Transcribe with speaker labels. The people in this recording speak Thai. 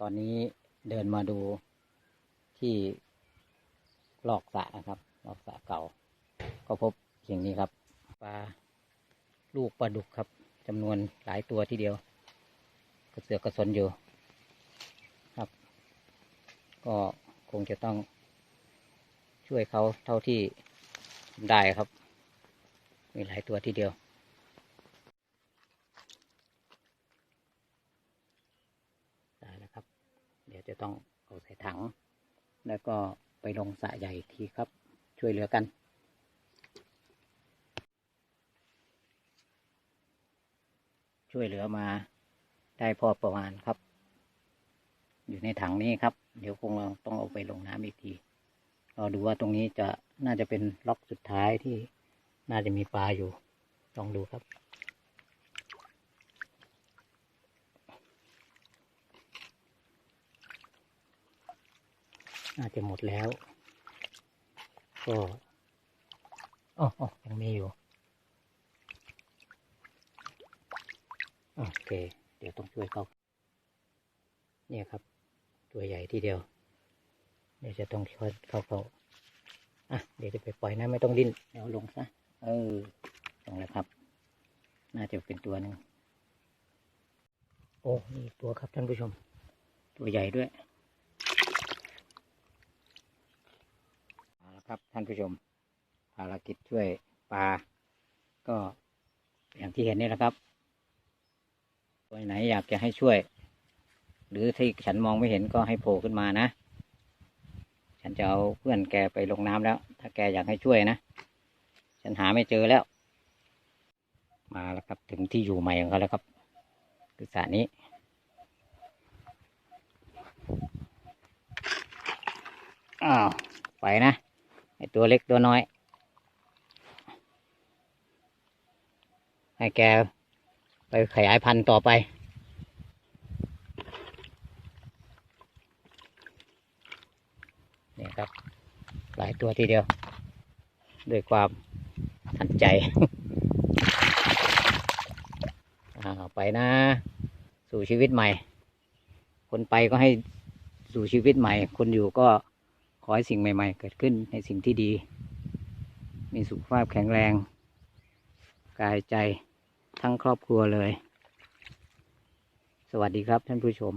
Speaker 1: ตอนนี้เดินมาดูที่ลอกสะนะครับลอกสะเก่า ก็พบอย่างนี้ครับปลาลูกปลาดุกครับจำนวนหลายตัวทีเดียว กระเสือกกระสนอยู่ครับ ก็คงจะต้องช่วยเขาเท่าที่ได้ครับ มีหลายตัวทีเดียว ได้แล้วครับ เดี๋ยว จะต้องเอาใส่ถัง แล้วก็ไปลงสระใหญ่อีกทีครับ ช่วยเหลือกันช่วยเหลือมาได้พอประมาณครับ อยู่ในถังนี้ครับ เดี๋ยวคงเราต้องเอาไปลงน้ำอีกทีรอดูว่าตรงนี้จะน่าจะเป็นล็อกสุดท้ายที่น่าจะมีปลาอยู่ลองดูครับ น่าจะหมดแล้ว ก็อ๋ออยังมีอยู่ โอเค เดี๋ยวต้องช่วยเขาเนี่ยครับ ตัวใหญ่ทีเดียว เดี๋ยวจะต้องช่วยเขาเขาอะ เดี๋ยวจะไปปล่อยนะไม่ต้องดิ้น เดี๋ยวลงซะ เออ ลงแล้วครับ น่าจะเป็นตัวหนึ่งโอ้นี่ตัวครับท่านผู้ชม ตัวใหญ่ด้วย เอาละ ครับท่านผู้ชม ภารกิจช่วยปลา ก็อย่างที่เห็นนี่แหละครับ ตัวไหนอยากจะให้ช่วย หรือที่ฉันมองไม่เห็นก็ให้โผล่ขึ้นมานะ ฉันจะเอาเพื่อนแกไปลงน้ำแล้ว ถ้าแกอยากให้ช่วยนะ ฉันหาไม่เจอแล้ว มาแล้วครับถึงที่อยู่ใหม่ของเขาแล้วครับ คือสระนี้อ้าวไปนะ ตัวเล็กตัวน้อย ให้แกไปขยายพันธุ์ต่อไป นี่ครับ หลายตัวทีเดียว ด้วยความทันใจไปนะ สู่ชีวิตใหม่ คนไปก็ให้สู่ชีวิตใหม่ คนอยู่ก็ ขอให้สิ่งใหม่ ๆ เกิดขึ้นในสิ่งที่ดี มีสุขภาพแข็งแรง กายใจทั้งครอบครัวเลย สวัสดีครับท่านผู้ชม